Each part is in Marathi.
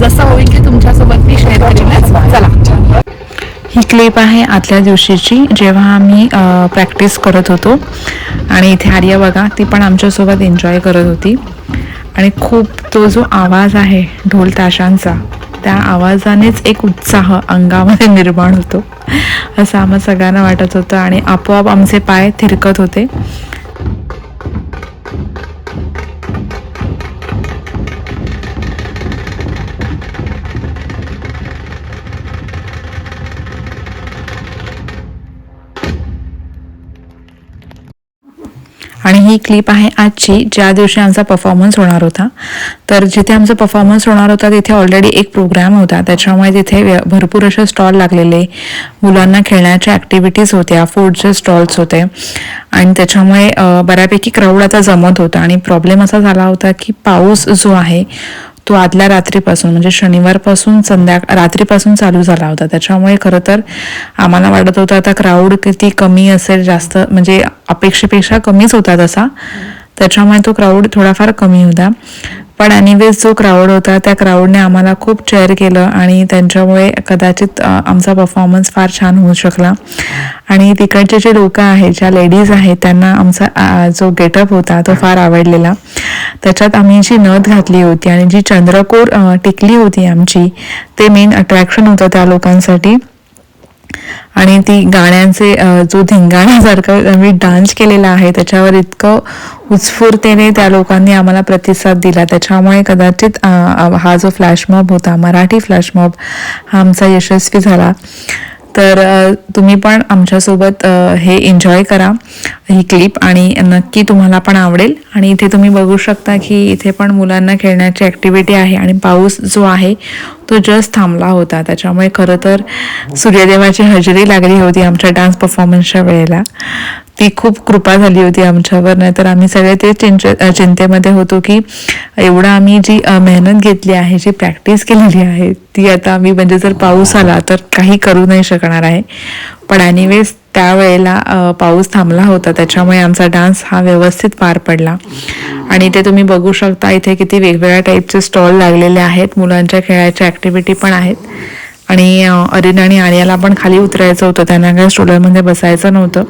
जसं होईल की तुमच्यासोबत मी शेअर करेनच चला. ही क्लिप आहे आतल्या दिवशीची जेव्हा आम्ही प्रॅक्टिस करत होतो. आणि इथे आर्या बघा ती पण आमच्यासोबत एन्जॉय करत होती. आणि खूप तो जो आवाज आहे ढोल ताशांचा त्या आवाजानेच एक उत्साह अंगामध्ये निर्माण होतो. असं आम्हाला सगळ्यांना वाटत होतं आणि आपोआप आमचे पाय थिरकत होते. ही क्लिप आहे आजची ज्या दिवशी आमचा परफॉर्मन्स होणार होता. तर जिथे आमचा परफॉर्मन्स होणार होता तिथे ऑलरेडी एक प्रोग्राम होता. त्याच्यामुळे तिथे भरपूर असे स्टॉल लागलेले. मुलांना खेळण्याच्या ॲक्टिव्हिटीज होत्या फूडचे स्टॉल्स होते. आणि त्याच्यामुळे बऱ्यापैकी क्राऊड आता जमत होता. आणि प्रॉब्लेम असा झाला होता की पाऊस जो आहे तो आदल्या रात्रीपासून म्हणजे शनिवारपासून संध्या रात्रीपासून चालू झाला होता. त्याच्यामुळे खरं तर आम्हाला वाटत होतं आता क्राऊड किती कमी असेल जास्त म्हणजे अपेक्षेपेक्षा कमीच होता तसा. त्याच्यामुळे तो क्राऊड थोडाफार कमी होता. पण एनिवेज जो क्राऊड होता त्या क्राऊडने आम्हाला खूप चेअर केलं आणि त्यांच्यामुळे कदाचित आमचा परफॉर्मन्स फार छान होऊ शकला. आणि तिकडचे जे लोक आहेत ज्या लेडीज आहेत त्यांना आमचा जो गेटअप होता तो फार आवडलेला. त्याच्यात आम्ही जी नथ घातली होती आणि जी चंद्रकोर टिकली होती आमची ते मेन अट्रॅक्शन होतं त्या लोकांसाठी. आणि ती गाण्यांचे जो धिंगाण्यासारखं आम्ही डान्स केलेला आहे त्याच्यावर इतकं उत्स्फूर्तेने त्या लोकांनी आम्हाला प्रतिसाद दिला. त्याच्यामुळे कदाचित हा जो फ्लॅशमॉब होता मराठी फ्लॅशमॉब हा आमचा यशस्वी झाला. तर तुम्ही पण आमच्यासोबत हे एन्जॉय करा ही क्लिप आणि नक्की तुम्हाला पण आवडेल. आणि इथे तुम्ही बघू शकता की इथे पण मुलांना खेळण्याची ॲक्टिव्हिटी आहे आणि पाऊस जो आहे तो जस्ट थांबला होता. त्याच्यामुळे खरं तर सूर्यदेवाची हजेरी लागली होती आमच्या डान्स परफॉर्मन्सच्या वेळेला. ती खूप कृपा झाली होती आमच्यावर. नाही तर आम्ही सगळे ते चिंतेमध्ये होतो की एवढं आम्ही जी मेहनत घेतली आहे जी प्रॅक्टिस केलेली आहे ती आता आम्ही म्हणजे जर पाऊस आला तर काही करू नाही शकणार आहे. पण ॲनिवेज त्यावेळेला पाऊस थांबला होता. त्याच्यामुळे आमचा डान्स हा व्यवस्थित पार पडला. आणि ते तुम्ही बघू शकता इथे किती वेगवेगळ्या टाईपचे स्टॉल लागलेले आहेत. मुलांच्या खेळाच्या ॲक्टिव्हिटी पण आहेत. आणि अरिना अरिन आणि आर्याला पण खाली उतरायचं होतं. त्यांना काही स्ट्रोलरमध्ये बसायचं नव्हतं.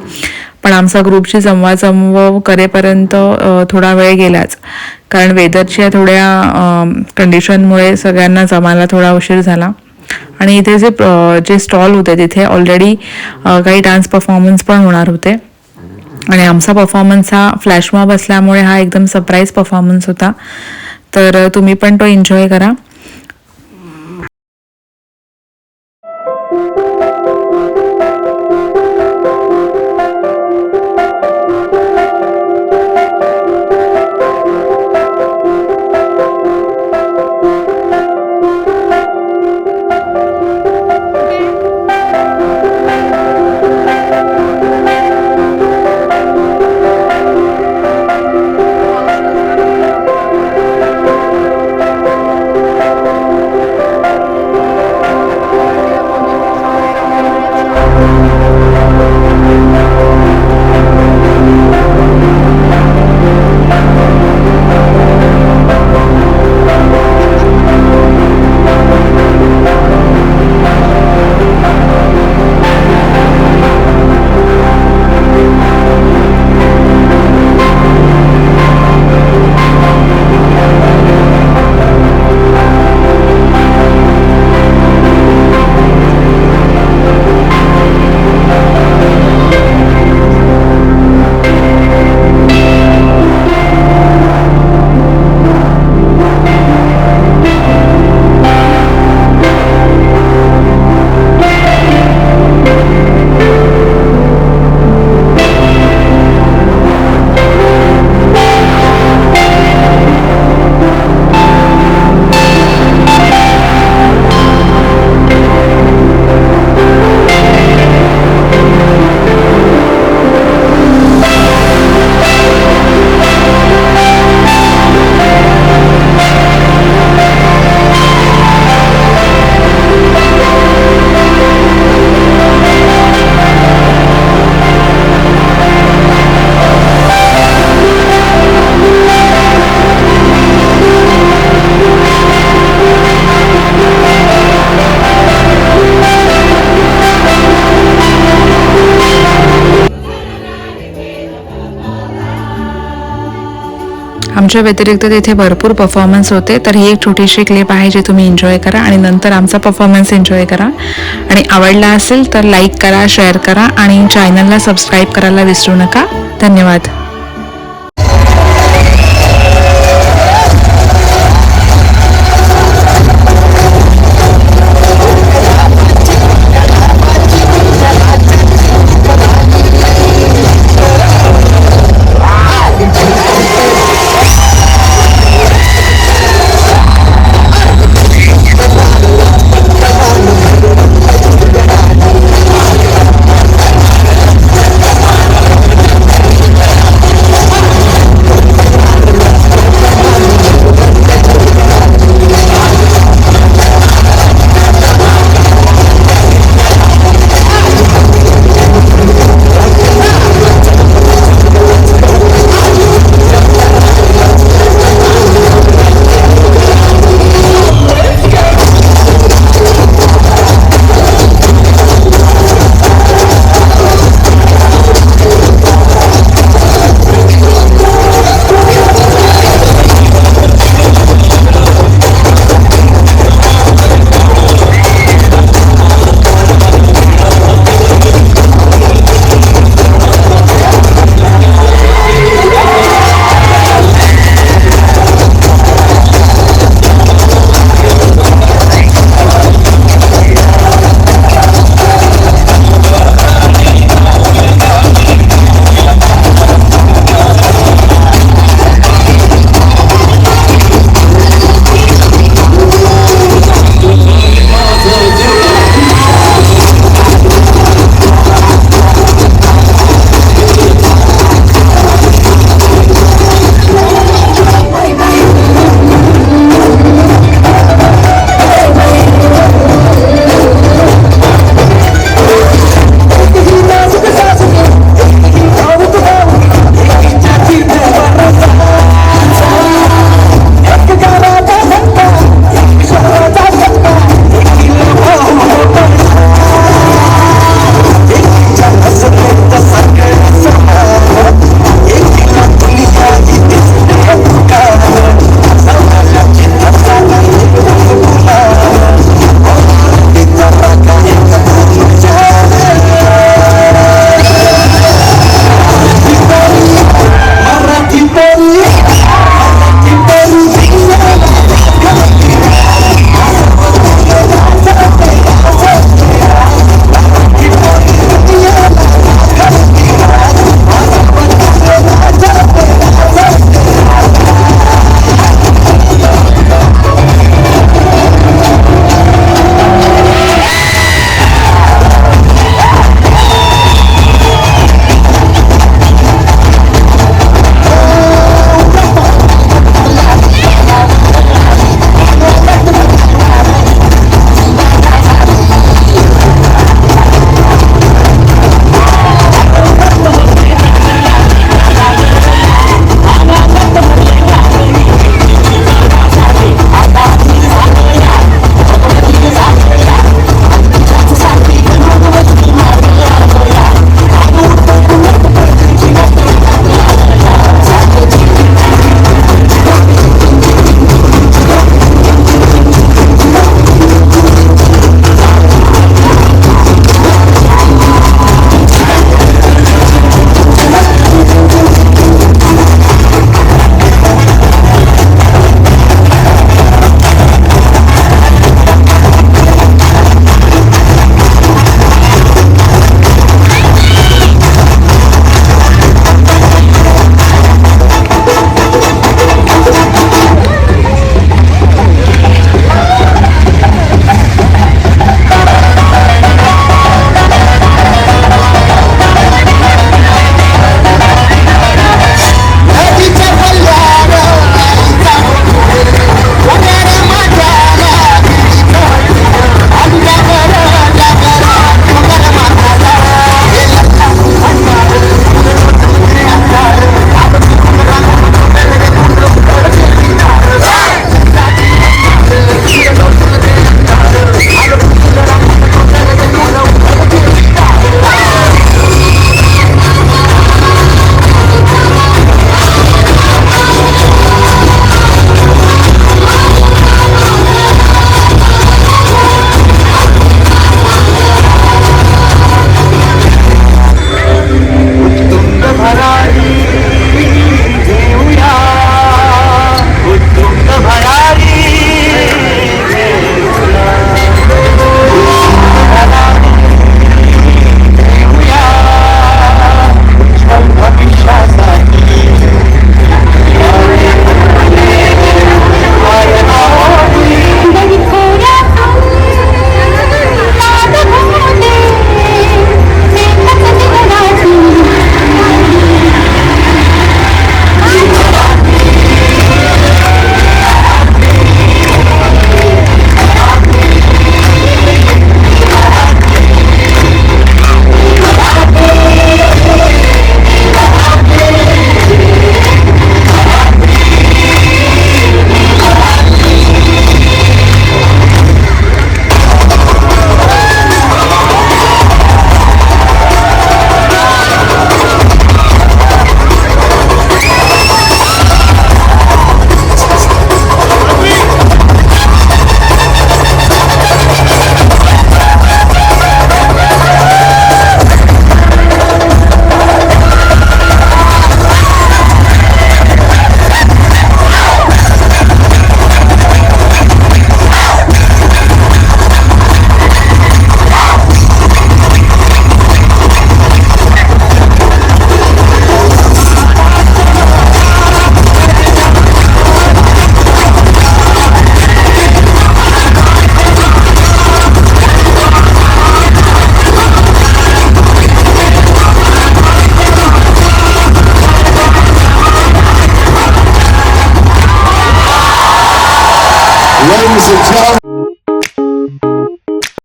पण आमचा ग्रुपची संवाद संभव करेपर्यंत थोडा वेळ गेलाच. कारण वेदरच्या थोड्या कंडिशनमुळे सगळ्यांना जमायला थोडा उशीर झाला. आणि इथे जे जे स्टॉल होते तिथे ऑलरेडी काही डान्स परफॉर्मन्स पण होणार होते. आणि आमचा परफॉर्मन्स हा फ्लॅशमॉब असल्यामुळे हा एकदम सरप्राईज परफॉर्मन्स होता. तर तुम्ही पण तो एन्जॉय करा. आमच्या व्यतिरिक्त तिथे भरपूर परफॉर्मन्स होते. तर ही एक छोटीशी क्लिप आहे जी तुम्ही एन्जॉय करा आणि नंतर आमचा परफॉर्मन्स एन्जॉय करा. आणि आवडला असेल तर लाईक करा शेअर करा आणि चॅनलला सबस्क्राईब करायला विसरू नका. धन्यवाद.